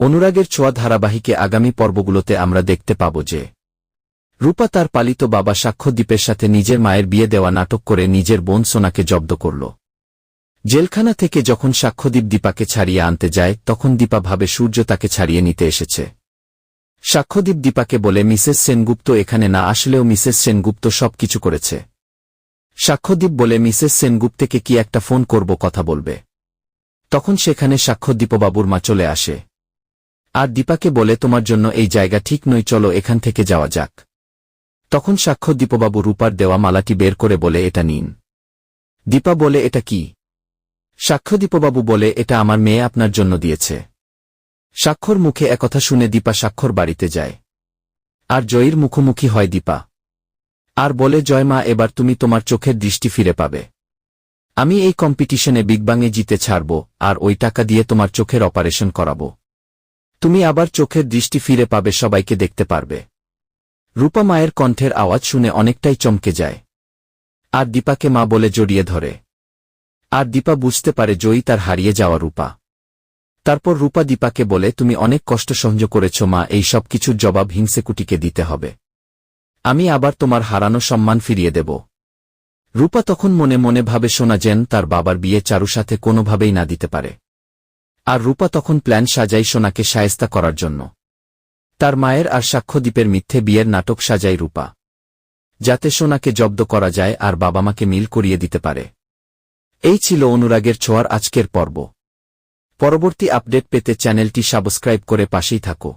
অনুরাগের ছোঁয়া ধারাবাহিকে আগামী পর্বগুলোতে আমরা দেখতে পাব যে রূপা তার পালিত বাবা সাক্ষ্যদ্বীপের সাথে নিজের মায়ের বিয়ে দেওয়া নাটক করে নিজের বোন সোনাকে জব্দ করল। জেলখানা থেকে যখন সাক্ষ্যদ্বীপ দীপাকে ছাড়িয়ে আনতে যায়, তখন দীপা ভাবে সূর্য তাকে ছাড়িয়ে নিতে এসেছে। সাক্ষ্যদ্বীপ দীপাকে বলে, মিসেস সেনগুপ্ত এখানে না আসলেও মিসেস সেনগুপ্ত সবকিছু করেছে। সাক্ষ্যদ্বীপ বলে, মিসেস সেনগুপ্তকে কি একটা ফোন করব, কথা বলবে? তখন সেখানে সাক্ষ্যদ্বীপবাবুর মা চলে আসে। আর দীপাকে বলে, তোমার জন্য এই জায়গা ঠিক নই, চলো এখান থেকে যাওয়া যাক। তখন সাক্ষ্যদ্বীপবাবু রূপার দেওয়া মালাটি বের করে বলে, এটা নিন। দীপা বলে, এটা কি? সাক্ষ্যদীপবাবু বলে, এটা আমার মেয়ে আপনার জন্য দিয়েছে। স্বাক্ষর মুখে একথা শুনে দীপা স্বাক্ষর বাড়িতে যায়। আর জয়ীর মুখোমুখি হয় দীপা। আর বলে, জয় মা, এবার তুমি তোমার চোখের দৃষ্টি ফিরে পাবে। আমি এই কম্পিটিশনে বিগবাংয়ে জিতে ছাড়ব, আর ওই টাকা দিয়ে তোমার চোখের অপারেশন করাব। তুমি আবার চোখের দৃষ্টি ফিরে পাবে, সবাইকে দেখতে পারবে। রূপা মায়ের কণ্ঠের আওয়াজ শুনে অনেকটাই চমকে যায়। আর দীপাকে মা বলে জড়িয়ে ধরে। আর দীপা বুঝতে পারে জয়ী তার হারিয়ে যাওয়া রূপা। তারপর রূপা দীপাকে বলে, তুমি অনেক কষ্ট সহ্য করেছ মা, এই সব কিছুর জবাব হিংসেকুটিকে দিতে হবে। আমি আবার তোমার হারানো সম্মান ফিরিয়ে দেব। রূপা তখন মনে মনে ভাবে শোনা যেন তার বাবার বিয়ে চারু সাথে কোনোভাবেই না দিতে পারে। আর রূপা তখন প্ল্যান সাজাই সোনাকে সায়স্তা করার জন্য। তার মায়ের আর সাক্ষ্যদ্বীপের মিথ্যে বিয়ের নাটক সাজাই রূপা। যাতে সোনাকে জব্দ করা যায় আর বাবা মাকে মিল করিয়ে দিতে পারে। এই ছিল অনুরাগের ছোঁয়ার আজকের পর্ব। পরবর্তী আপডেট পেতে চ্যানেলটি সাবস্ক্রাইব করে পাশেই থাকো।